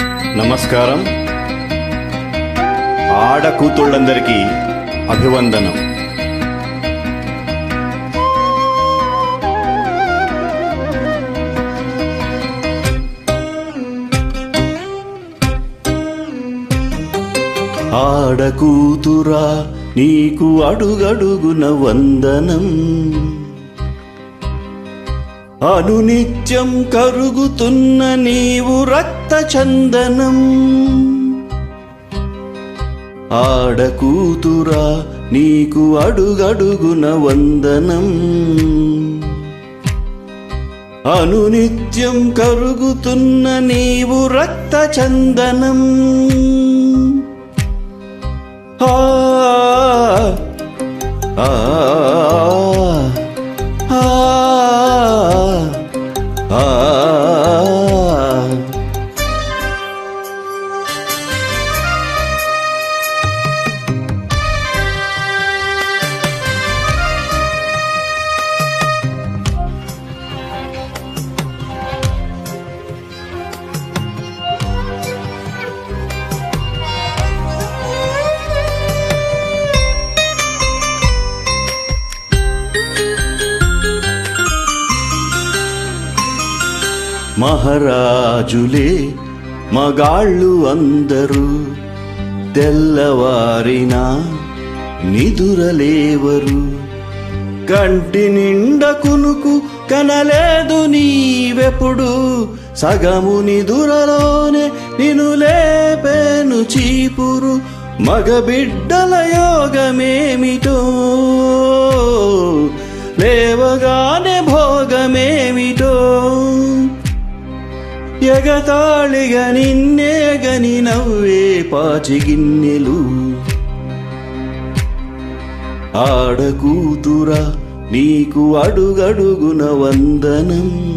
నమస్కారం. ఆడ కూతుళ్ళందరికీ అభివందనం. ఆడ కూతురా నీకు అడుగడుగున వందనం. అనునిత్యం కరుగుతున్న నీవు రక్త చందనం ఆడకూతురా నీకు అడుగడుగున వందనం. అనునిత్యం కరుగుతున్న నీవు రక్త చందనం ఆ ఆ. మహారాజులే మగాళ్ళు అందరూ తెల్లవారినా నిదురలేవరు. కంటి నిండ కునుకు కనలేదు నీవెప్పుడు. సగము నిదురలోనే నిను లేపేను చీపురు. మగబిడ్డల యోగమేమిటి? ఎగతాళిగా నిన్నే గని నవ్వే పాచిగిన్నెలు గిన్నెలు. కూతురా నీకు అడుగడుగున వందనం.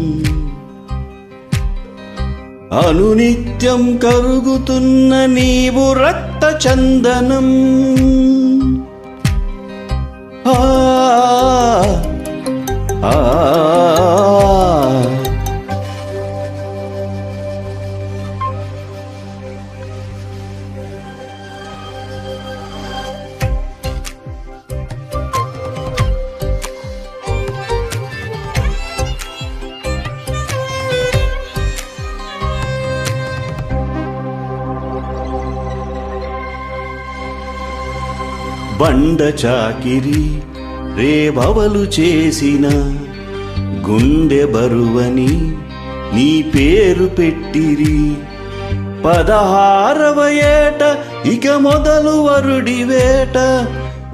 అనునిత్యం కరుగుతున్న నీవు రక్త చందనం. బండ చాకిరి రేభవలు చేసిన గుండె బరువని నీ పేరు పెట్టిరి. పదహారవ ఏట ఇక మొదలు వరుడి వేట.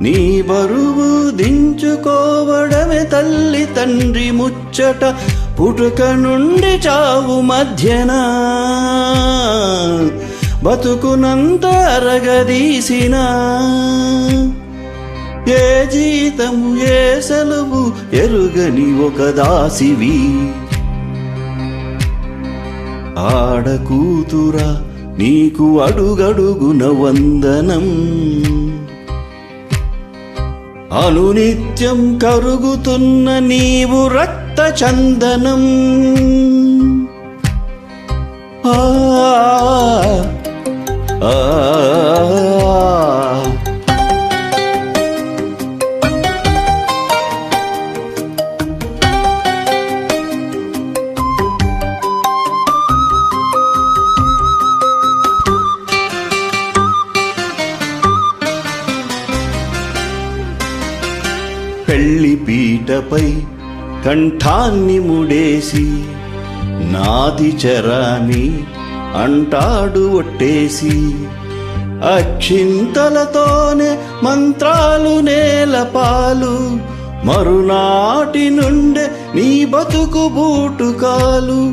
నీ బరువు దించుకోవడమే తల్లి తండ్రి ముచ్చట. పుట్టుక నుండి చావు మధ్యన. బతుకునంత అరగదీసిన ఏ జీతము ఏ సెలవు ఎరుగని ఒక దాసివి. ఆడకూతురా నీకు అడుగడుగున వందనం. అనునిత్యం కరుగుతున్న నీవు రక్త చందనం. ఆ పెళ్ళి పీటపై కంఠాన్ని ముడేసి నాది చరాని అంటాడు ఒట్టేసి అక్షింతలతోనే మంత్రాలు నేలపాలు మరునాటి నుండే నీ బతుకు బూటుకాలు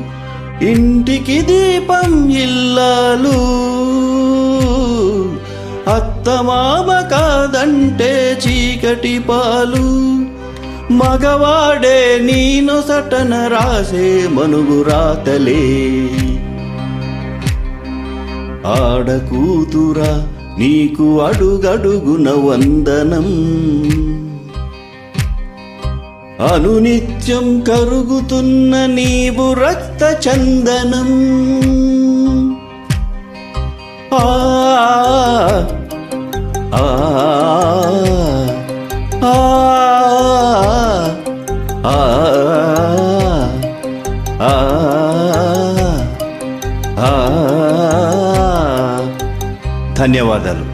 ఇంటికి దీపం ఇల్లాలు. అత్తమామ కాదంటే చీకటి పాలు. మగవాడే నీ సటన రాసే మనుగు రాతలే. ఆడకూతురా నీకు అడుగడుగున వందనం. అనునిత్యం కరుగుతున్న నీవు రక్త చందనం. ఆ, ఆ, ధన్యవాదాలు.